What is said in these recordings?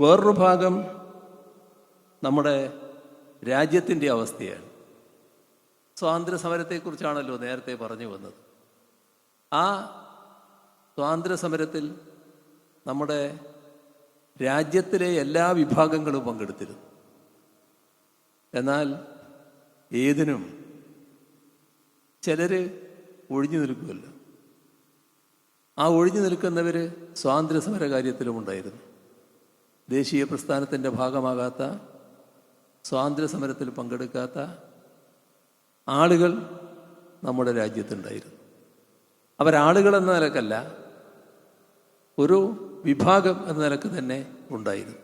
വേറൊരു ഭാഗം നമ്മുടെ രാജ്യത്തിന്റെ അവസ്ഥയാണ്. സ്വാതന്ത്ര്യ സമരത്തെക്കുറിച്ചാണല്ലോ നേരത്തെ പറഞ്ഞു വന്നത്. ആ സ്വാതന്ത്ര്യ സമരത്തിൽ നമ്മുടെ രാജ്യത്തിലെ എല്ലാ വിഭാഗങ്ങളും പങ്കെടുത്തിരുന്നു. എന്നാൽ ഏതിനും ചിലര് ഒഴിഞ്ഞു നിൽക്കുമല്ലോ. ആ ഒഴിഞ്ഞു നിൽക്കുന്നവർ സ്വാതന്ത്ര്യ സമര കാര്യത്തിലും ഉണ്ടായിരുന്നു. ദേശീയ പ്രസ്ഥാനത്തിന്റെ ഭാഗമാകാത്ത സ്വാതന്ത്ര്യ സമരത്തിൽ പങ്കെടുക്കാത്ത ആളുകൾ നമ്മുടെ രാജ്യത്തുണ്ടായിരുന്നു. അവരാളുകൾ എന്ന നിലക്കല്ല ഒരു വിഭാഗം എന്ന നിലയ്ക്ക് തന്നെ ഉണ്ടായിരുന്നു.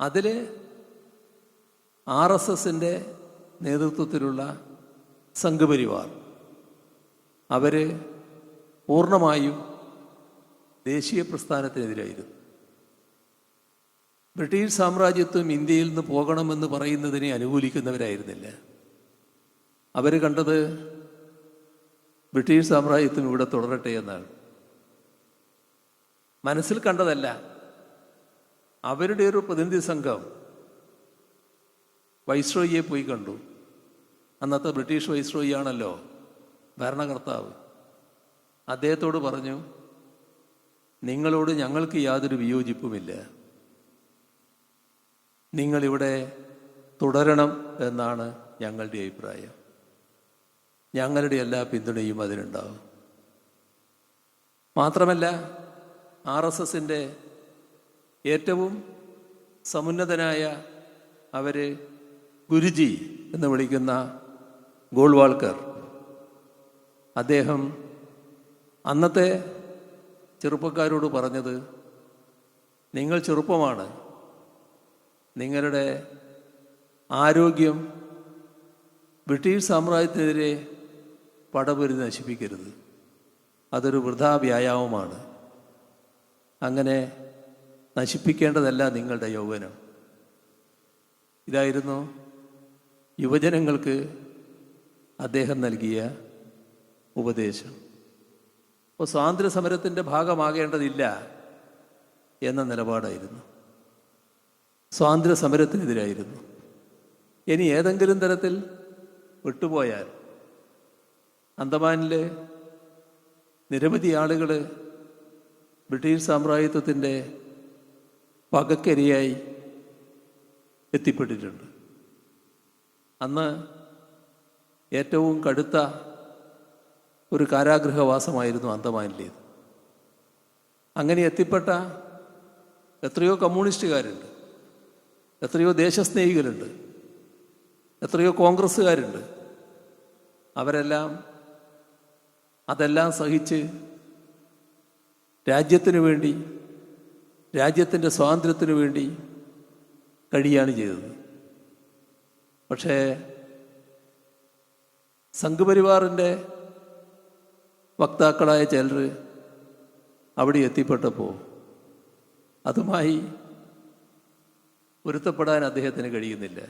അതിൽ ആർ എസ് എസിന്റെ നേതൃത്വത്തിലുള്ള സംഘപരിവാർ അവർ പൂർണമായും ദേശീയ പ്രസ്ഥാനത്തിനെതിരായിരുന്നു. ബ്രിട്ടീഷ് സാമ്രാജ്യത്വം ഇന്ത്യയിൽ നിന്ന് പോകണമെന്ന് പറയുന്നതിനെ അനുകൂലിക്കുന്നവരായിരുന്നില്ല. അവർ കണ്ടത് ബ്രിട്ടീഷ് സാമ്രാജ്യത്വം ഇവിടെ തുടരട്ടെ എന്നാണ്. മനസ്സിൽ കണ്ടതല്ല അവരുടെ ഒരു പ്രതിനിധി സംഘം വൈസ്രോയിയെ പോയി കണ്ടു. അന്നത്തെ ബ്രിട്ടീഷ് വൈസ്രോയി ആണല്ലോ ഭരണകർത്താവ്. അദ്ദേഹത്തോട് പറഞ്ഞു നിങ്ങളോട് ഞങ്ങൾക്ക് യാതൊരു വിയോജിപ്പുമില്ല. നിങ്ങളിവിടെ തുടരണം എന്നാണ് ഞങ്ങളുടെ അഭിപ്രായം. ഞങ്ങളുടെ എല്ലാ പിന്തുണയും അതിനുണ്ടാവും. മാത്രമല്ല ആർ എസ് എസിന്റെ ഏറ്റവും സമുന്നതനായ അവർ ഗുരുജി എന്ന് വിളിക്കുന്ന ഗോൾവാൾക്കർ. അദ്ദേഹം അന്നത്തെ ചെറുപ്പക്കാരോട് പറഞ്ഞത് നിങ്ങൾ ചെറുപ്പമാണ് നിങ്ങളുടെ ആരോഗ്യം ബ്രിട്ടീഷ് സാമ്രാജ്യത്തിനെതിരെ പടപൊരു നശിപ്പിക്കരുത്. അതൊരു വൃഥാ വ്യായാമമാണ്. അങ്ങനെ നശിപ്പിക്കേണ്ടതല്ല നിങ്ങളുടെ യൗവനം. ഇതായിരുന്നു യുവജനങ്ങൾക്ക് അദ്ദേഹം നൽകിയ ഉപദേശം. അപ്പോൾ സ്വാതന്ത്ര്യ സമരത്തിന്റെ ഭാഗമാകേണ്ടതില്ല എന്ന നിലപാടായിരുന്നു. സ്വാതന്ത്ര്യ സമരത്തിനെതിരായിരുന്നു ഇനി ഏതെങ്കിലും തരത്തിൽ വിട്ടുപോയാൽ അന്തമാനിലെ നിരവധി ആളുകൾ ബ്രിട്ടീഷ് സാമ്രാജ്യത്വത്തിന്റെ പകക്കരിയായി എത്തിപ്പെട്ടിട്ടുണ്ട്. അന്ന് ഏറ്റവും കടുത്ത ഒരു കാരാഗ്രഹവാസമായിരുന്നു അന്തമാനിലേത്. അങ്ങനെ എത്തിപ്പെട്ട എത്രയോ കമ്മ്യൂണിസ്റ്റുകാരുണ്ട്. എത്രയോ ദേശസ്നേഹികളുണ്ട്. എത്രയോ കോൺഗ്രസ്സുകാരുണ്ട്. അവരെല്ലാം അതെല്ലാം സഹിച്ച് രാജ്യത്തിനു വേണ്ടി രാജ്യത്തിന്റെ സ്വാതന്ത്ര്യത്തിനു വേണ്ടി കഴിയാണ് ചെയ്തത്. പക്ഷേ സംഘപരിവാറിന്റെ വക്താക്കളായ ചിലർ അവിടെ എത്തിപ്പെട്ടപ്പോൾ അതുമായി പൊരുത്തപ്പെടാൻ അദ്ദേഹത്തിന് കഴിയുന്നില്ല.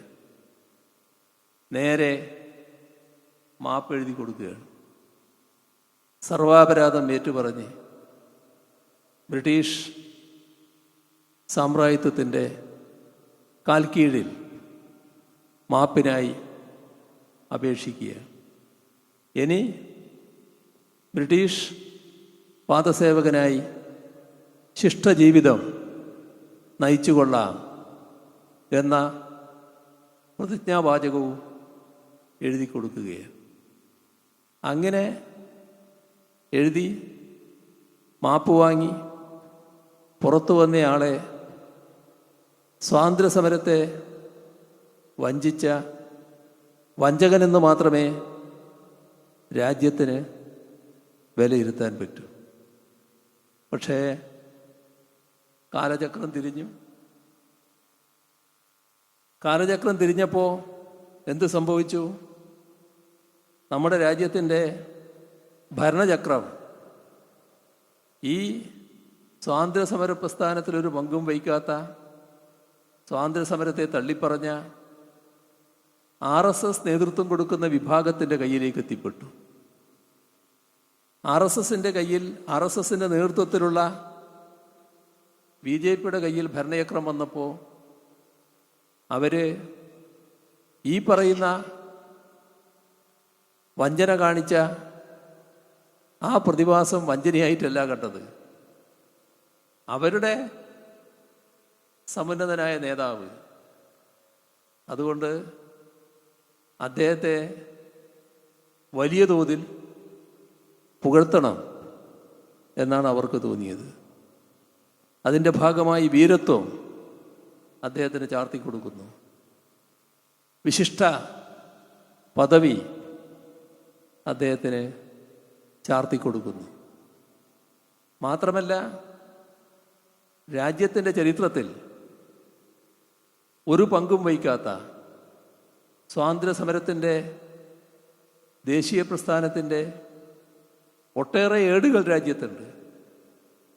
നേരെ മാപ്പ് എഴുതി കൊടുക്കുകയാണ്. സർവാപരാധം ഏറ്റുപറഞ്ഞ് ബ്രിട്ടീഷ് സാമ്രാജ്യത്വത്തിന്റെ കാൽക്കീഴിൽ മാപ്പിനായി അപേക്ഷിക്കുക. ഇനി ബ്രിട്ടീഷ് പാദസേവകനായി ശിഷ്ടജീവിതം നയിച്ചുകൊള്ളാം. എന്ന പ്രതിജ്ഞാവാചകവും എഴുതി കൊടുക്കുകയാണ്. അങ്ങനെ എഴുതി മാപ്പ് വാങ്ങി പുറത്തു വന്നയാളെ സ്വാതന്ത്ര്യ സമരത്തെ വഞ്ചിച്ച വഞ്ചകനെന്ന് മാത്രമേ രാജ്യത്തിന് വിലയിരുത്താൻ പറ്റൂ. പക്ഷേ കാലചക്രം തിരിഞ്ഞു. കാലചക്രം തിരിഞ്ഞപ്പോൾ എന്ത് സംഭവിച്ചു? നമ്മുടെ രാജ്യത്തിന്റെ ഭരണചക്രം. ഈ സ്വാതന്ത്ര്യ സമര പ്രസ്ഥാനത്തിൽ ഒരു പങ്കും വഹിക്കാത്ത സ്വാതന്ത്ര്യ സമരത്തെ തള്ളിപ്പറഞ്ഞ ആർ എസ് എസ് നേതൃത്വം കൊടുക്കുന്ന വിഭാഗത്തിന്റെ കയ്യിലേക്ക് എത്തിപ്പെട്ടു. ആർ എസ് എസിന്റെ കയ്യിൽ ആർ എസ് എസിന്റെ നേതൃത്വത്തിലുള്ള ബി ജെ പിയുടെ കയ്യിൽ ഭരണചക്രം വന്നപ്പോൾ അവർ ഈ പറയുന്ന വഞ്ചന കാണിച്ച ആ പ്രതിഭാസം വഞ്ചനയായിട്ടല്ല കണ്ടത്. അവരുടെ സമുന്നതനായ നേതാവ്. അതുകൊണ്ട് അദ്ദേഹത്തെ വലിയ തോതിൽ പുകഴ്ത്തണം എന്നാണ് അവർക്ക് തോന്നിയത്. അതിന്റെ ഭാഗമായി വീരത്വം അദ്ദേഹത്തിന് ചാർത്തി കൊടുക്കുന്നു. വിശിഷ്ട പദവി അദ്ദേഹത്തിന് ചാർത്തി കൊടുക്കുന്നു. മാത്രമല്ല രാജ്യത്തിന്റെ ചരിത്രത്തിൽ ഒരു പങ്കും വഹിക്കാത്ത സ്വാതന്ത്ര്യ സമരത്തിന്റെ ദേശീയ പ്രസ്ഥാനത്തിന്റെ ഒട്ടേറെ ഏടുകൾ രാജ്യത്തുണ്ട്.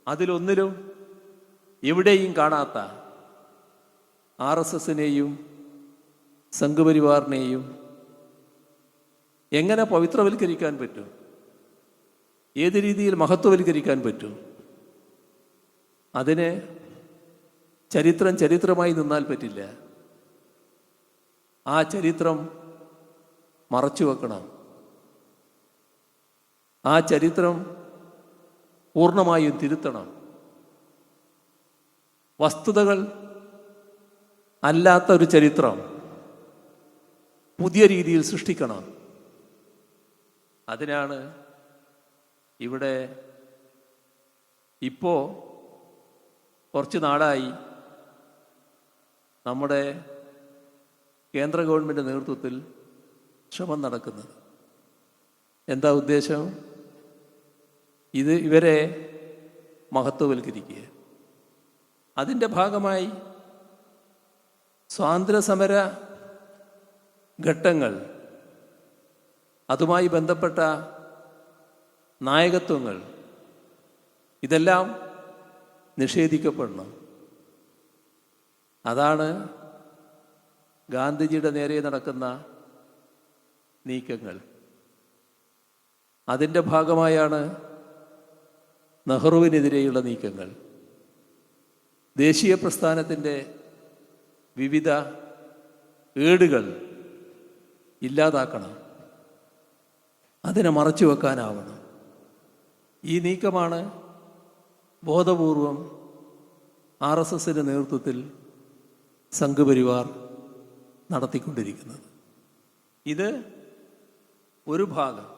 അതിലൊന്നിലും എവിടെയും കാണാത്ത ആർ എസ് എസിനെയും സംഘപരിവാറിനെയും എങ്ങനെ പവിത്രവൽക്കരിക്കാൻ പറ്റും? ഏത് രീതിയിൽ മഹത്വവൽക്കരിക്കാൻ പറ്റും? അതിനെ ചരിത്രം ചരിത്രമായി നിന്നാൽ പറ്റില്ല. ആ ചരിത്രം മറച്ചു വെക്കണം. ആ ചരിത്രം പൂർണമായും തിരുത്തണം. വസ്തുതകൾ അല്ലാത്ത ഒരു ചരിത്രം പുതിയ രീതിയിൽ സൃഷ്ടിക്കണം. അതിനാണ് ഇവിടെ ഇപ്പോ കുറച്ച് നാളായി നമ്മുടെ കേന്ദ്ര ഗവൺമെന്റ് നേതൃത്വത്തിൽ ശ്രമം നടക്കുന്നത്. എന്താ ഉദ്ദേശം? ഇത് ഇവരെ മഹത്വവൽക്കരിക്കുക. അതിന്റെ ഭാഗമായി സ്വാതന്ത്ര്യ ഘട്ടങ്ങൾ അതുമായി ബന്ധപ്പെട്ട നായകത്വങ്ങൾ ഇതെല്ലാം നിഷേധിക്കപ്പെടണം. അതാണ് ഗാന്ധിജിയുടെ നേരെ നടക്കുന്ന നീക്കങ്ങൾ. അതിന്റെ ഭാഗമായാണ് നെഹ്റുവിനെതിരെയുള്ള നീക്കങ്ങൾ. ദേശീയ പ്രസ്ഥാനത്തിന്റെ വിവിധ ഏടുകൾ ഇല്ലാതാക്കണം. അതിനെ മറച്ചു വെക്കാനാവണം. ഈ നീക്കമാണ് ബോധപൂർവം ആർ എസ് എസിന്റെ നേതൃത്വത്തിൽ സംഘപരിവാർ നടത്തിക്കൊണ്ടിരിക്കുന്നത്. ഇത് ഒരു ഭാഗം.